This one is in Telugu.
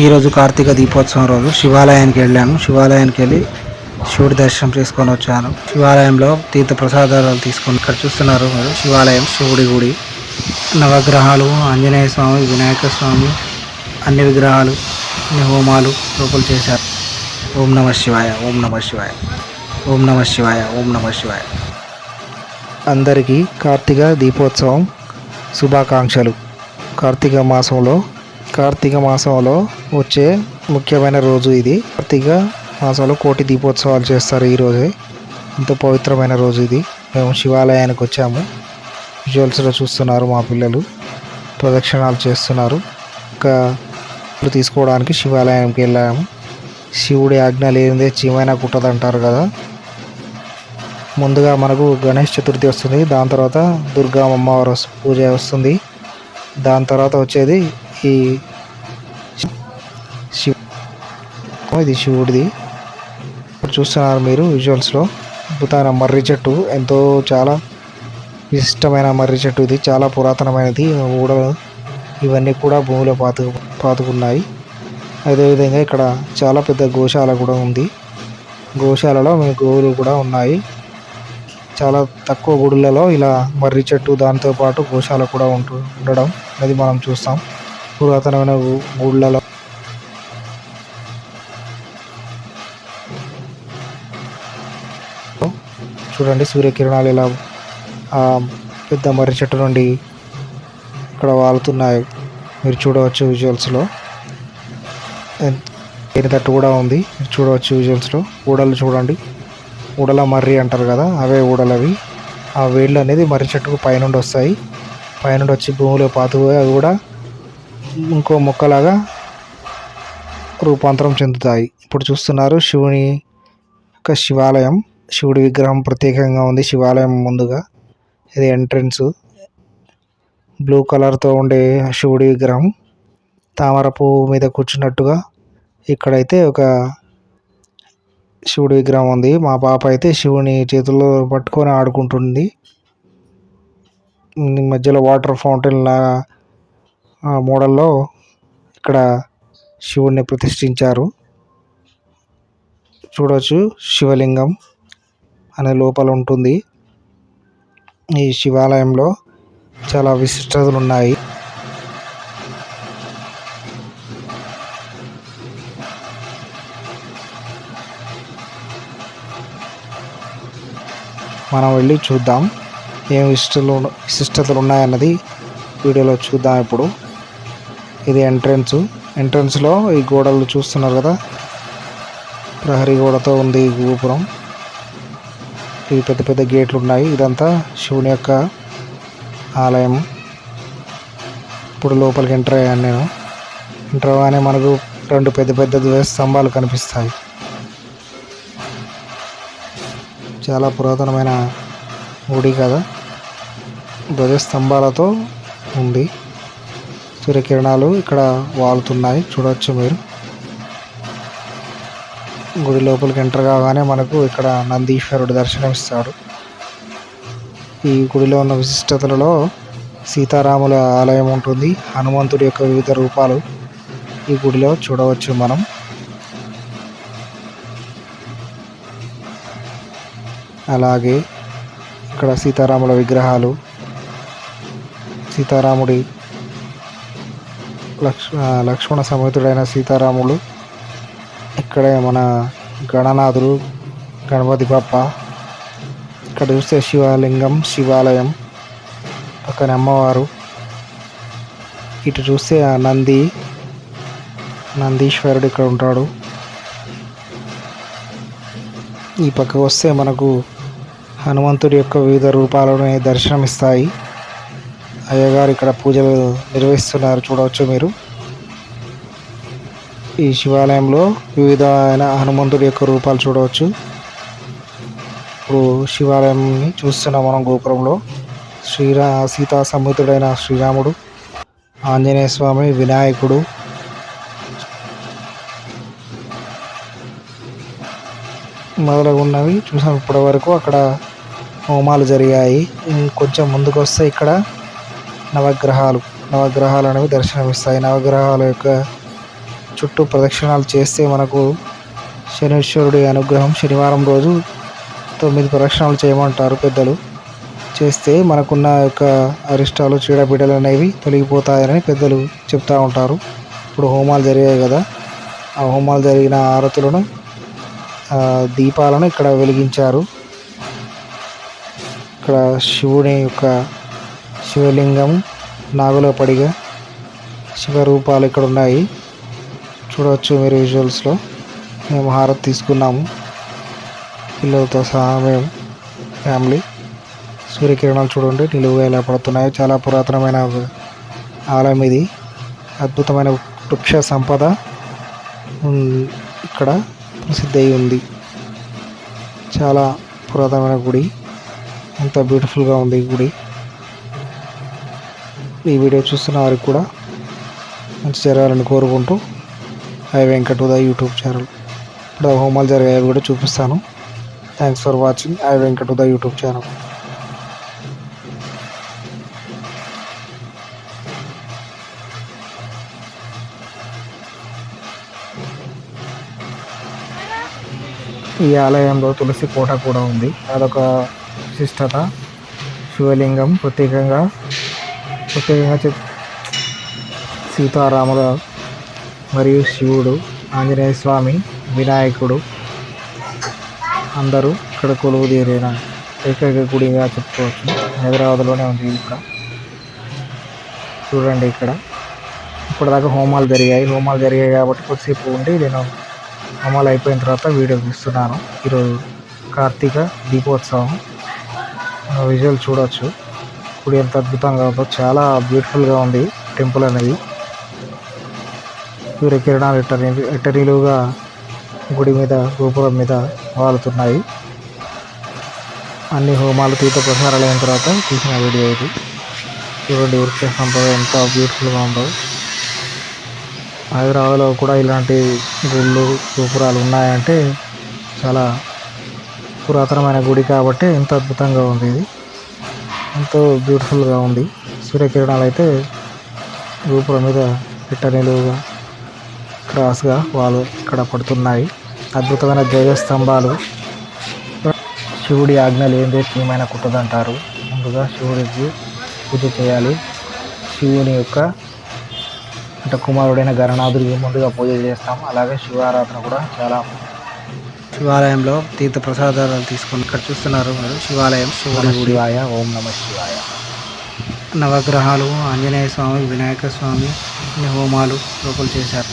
ఈరోజు కార్తీక దీపోత్సవం రోజు. శివాలయానికి వెళ్ళాను. శివాలయానికి వెళ్ళి శివుడి దర్శనం చేసుకొని వచ్చాను. శివాలయంలో తీర్థ ప్రసాదాలు తీసుకొని ఇక్కడ చూస్తున్నారు మీరు శివాలయం శివుడి గుడి నవగ్రహాలు ఆంజనేయ స్వామి వినాయక స్వామి అన్ని విగ్రహాలు అన్ని హోమాలు లోపల చేశారు. ఓం నమ శివాయ ఓం నమ శివాయ ఓం నమ శివాయ ఓం నమ శివాయ. అందరికీ కార్తీక దీపోత్సవం శుభాకాంక్షలు. కార్తీక మాసంలో కార్తీక మాసంలో వచ్చే ముఖ్యమైన రోజు ఇది. కార్తీక మాసంలో కోటి దీపోత్సవాలు చేస్తారు ఈరోజే ఎంతో పవిత్రమైన రోజు ఇది. మేము శివాలయానికి వచ్చాము. విజువల్స్లో చూస్తున్నారు మా పిల్లలు. ప్రదక్షిణాలు చేస్తున్నారు. ఇంకా ఇప్పుడు తీసుకోవడానికి శివాలయానికి వెళ్ళాము. శివుడి ఆజ్ఞ లేనిదే చీమైనా కుట్టదంటారు కదా. ముందుగా మనకు గణేష్ చతుర్థి వస్తుంది. దాని తర్వాత దుర్గా అమ్మవారు పూజ వస్తుంది. దాని తర్వాత వచ్చేది ఈ ఇది శివుడిది ఇప్పుడు చూస్తున్నారు మీరు విజువల్స్లో అద్భుతమైన మర్రి చెట్టు. ఎంతో చాలా విశిష్టమైన మర్రి చెట్టు ఇది. చాలా పురాతనమైనది. ఊడలు ఇవన్నీ కూడా భూమిలో పాతు పాతుకున్నాయి. అదేవిధంగా ఇక్కడ చాలా పెద్ద గోశాల కూడా ఉంది. గోశాలలో మీ గోవులు కూడా ఉన్నాయి. చాలా తక్కువ గుడులలో ఇలా మర్రి చెట్టు దాంతోపాటు గోశాల కూడా ఉంటూ ఉండడం అది మనం చూస్తాం. పురాతనమైన గుళ్ళలో చూడండి సూర్యకిరణాలు ఇలా ఆ పెద్ద మర్రి చెట్టు నుండి ఇక్కడ వాలుతున్నాయి మీరు చూడవచ్చు విజువల్స్లో తేనె తట్టు కూడా ఉంది. మీరు చూడవచ్చు విజువల్స్లో ఊడలు చూడండి. ఊడల మర్రి అంటారు కదా అవే ఊడలు అవి ఆ వేళ్ళు అనేది మర్రి చెట్టుకు పైనుండి వస్తాయి. పైనుండి వచ్చి భూమిలో పాతుపోయి అవి కూడా ఇంకో మొక్కలాగా రూపాంతరం చెందుతాయి. ఇప్పుడు చూస్తున్నారు శివుని యొక్క శివాలయం. శివుడి విగ్రహం ప్రత్యేకంగా ఉంది. శివాలయం ముందుగా ఇది ఎంట్రన్స్ బ్లూ కలర్తో ఉండే శివుడి విగ్రహం. తామర పువ్వు మీద కూర్చున్నట్టుగా ఇక్కడైతే ఒక శివుడి విగ్రహం ఉంది. మా పాప అయితే శివుని చేతుల్లో పట్టుకొని ఆడుకుంటుంది. ఈ మధ్యలో వాటర్ ఫౌంటైన్ లా మోడల్లో ఇక్కడ శివుడిని ప్రతిష్ఠించారు. చూడవచ్చు శివలింగం. అనే లోపల ఉంటుంది. ఈ శివాలయంలో చాలా విశిష్టతలు ఉన్నాయి. మనం వెళ్ళి చూద్దాం ఏం విశిష్టలు విశిష్టతలు ఉన్నాయన్నది వీడియోలో చూద్దాం ఇప్పుడు. ఇది ఎంట్రన్స్. ఎంట్రన్స్లో ఈ గోడలు చూస్తున్నారు కదా? ప్రహరీ గోడతో ఉంది ఈ గోపురం. ఇది పెద్ద పెద్ద గేట్లు ఉన్నాయి. ఇదంతా శివుని యొక్క ఆలయం. ఇప్పుడు లోపలికి ఎంటర్ అయ్యాను నేను. ఎంటర్ అవ్వగానే మనకు రెండు పెద్ద పెద్ద ధ్వజ స్తంభాలు కనిపిస్తాయి. చాలా పురాతనమైన గుడి కదా. ధ్వజ స్తంభాలతో ఉంది. సూర్యకిరణాలు ఇక్కడ వాలుతున్నాయి చూడవచ్చు మీరు. గుడి లోపలికి ఎంటర్ కాగానే మనకు ఇక్కడ నందీశ్వరుడు దర్శనమిస్తాడు. ఈ గుడిలో ఉన్న విశిష్టతలలో సీతారాముల ఆలయం ఉంటుంది. హనుమంతుడి యొక్క వివిధ రూపాలు ఈ గుడిలో చూడవచ్చు మనం. అలాగే ఇక్కడ సీతారాముల విగ్రహాలు సీతారాముడి లక్ష లక్ష్మణ సమేతుడైన సీతారాములు ఇక్కడే మన గణనాథుడు గణపతి బప్ప ఇక్కడ చూస్తే శివలింగం శివాలయం పక్కన అమ్మవారు. ఇటు చూస్తే ఆ నంది నందీశ్వరుడు ఇక్కడ ఉంటాడు. ఈ పక్కకు వస్తే మనకు హనుమంతుడి యొక్క వివిధ రూపాలను దర్శనమిస్తాయి. అయ్యగారు ఇక్కడ పూజలు నిర్వహిస్తున్నారు చూడవచ్చు మీరు. ఈ శివాలయంలో వివిధమైన హనుమంతుడి యొక్క రూపాలు చూడవచ్చు. ఇప్పుడు శివాలయంని చూస్తున్నాం మనం గోపురంలో. శ్రీరా సీతా సముద్రుడైన శ్రీరాముడు ఆంజనేయ స్వామి వినాయకుడు. మొదలగున్నవి చూసాం ఇప్పటి వరకు అక్కడ హోమాలు జరిగాయి. కొంచెం ముందుకు వస్తే ఇక్కడ నవగ్రహాలు. నవగ్రహాలు అనేవి దర్శనమిస్తాయి. నవగ్రహాల యొక్క చుట్టూ ప్రదక్షిణాలు చేస్తే మనకు శనీశ్వరుడి అనుగ్రహం శనివారం రోజు తొమ్మిది ప్రదక్షిణాలు చేయమంటారు పెద్దలు. చేస్తే మనకున్న యొక్క అరిష్టాలు చీడపీడలు అనేవి తొలగిపోతాయని పెద్దలు చెప్తూ ఉంటారు. ఇప్పుడు హోమాలు జరిగాయి కదా ఆ హోమాలు జరిగిన ఆరతులను దీపాలను ఇక్కడ వెలిగించారు. ఇక్కడ శివుని యొక్క శివలింగం నాగుల పడిగ శివరూపాలు ఇక్కడ ఉన్నాయి. చూడవచ్చు మీరు విజువల్స్లో మేము హారతి తీసుకున్నాము. పిల్లలతో సహా మేము ఫ్యామిలీ సూర్యకిరణాలు చూడండి నిలువుగా ఎలా పడుతున్నాయి. చాలా పురాతనమైన ఆలయం ఇది. అద్భుతమైన వృక్ష సంపద ఇక్కడ ప్రసిద్ధి అయి ఉంది. చాలా పురాతనమైన గుడి. ఎంత బ్యూటిఫుల్గా ఉంది ఈ గుడి. ఈ వీడియో చూస్తున్న వారికి కూడా మంచి జరగాలని కోరుకుంటూ hi Venkat Uday YouTube channel. ఇప్పుడు హోమాలు జరిగాయి అవి కూడా చూపిస్తాను. Thanks for watching hi Venkat Uday YouTube channel. ఈ ఆలయంలో తులసి కోట కూడా ఉంది. అదొక విశిష్టత. శివలింగం ప్రత్యేకంగా ప్రత్యేకంగా చెప్ సీతారాముల మరియు శివుడు ఆంజనేయ స్వామి వినాయకుడు అందరూ ఇక్కడ కొలువు తీరిన ఏకైక గుడిగా చెప్పుకోవచ్చు. హైదరాబాద్లోనే ఉంది ఇక్కడ. చూడండి ఇక్కడ. ఇప్పటిదాకా హోమాలు జరిగాయి. హోమాలు జరిగాయి కాబట్టి కొద్దిసేపు ఉండి నేను హోమాలు అయిపోయిన తర్వాత వీడియో తీస్తున్నాను. ఈరోజు కార్తీక దీపోత్సవం. విజువల్ చూడవచ్చు గుడి ఎంత అద్భుతంగా ఉందో చాలా బ్యూటిఫుల్గా ఉంది టెంపుల్ అనేది. సూర్యకిరణాలు ఇట్ట ని- గుడి మీద గోపురం మీద వాలుతున్నాయి. అన్ని హోమాలు తీర్థ ప్రసారాలు అయిన తర్వాత తీసిన వీడియో ఇది. చూడండి వృక్ష సంపద ఎంత బ్యూటిఫుల్గా ఉందో. హైదరాబాద్లో కూడా ఇలాంటి గుళ్ళు గోపురాలు ఉన్నాయంటే చాలా పురాతనమైన గుడి కాబట్టి ఎంత అద్భుతంగా ఉంది ఇది. ఎంతో బ్యూటిఫుల్గా ఉంది. సూర్యకిరణాలు అయితే గోపురం మీద పిట్ట నిలువుగా క్రాస్గా వాళ్ళు ఇక్కడ పడుతున్నాయి. అద్భుతమైన ధ్వజస్తంభాలు శివుడి ఆజ్ఞలు ఏంది ఏమైనా కుట్టదంటారు ముందుగా శివుడికి పూజ చేయాలి. శివుని యొక్క అంటే కుమారుడైన గణనాథుడికి ముందుగా పూజ చేస్తాం. అలాగే శివారాధన కూడా చాలా శివాలయంలో తీర్థ ప్రసాదాలు తీసుకొని ఇక్కడ చూస్తున్నారు మీరు. శివాలయం శివుని శివాయ ఓం నమ శివాయ. నవగ్రహాలు ఆంజనేయ స్వామి వినాయక స్వామి హోమాలు లోపల చేశారు.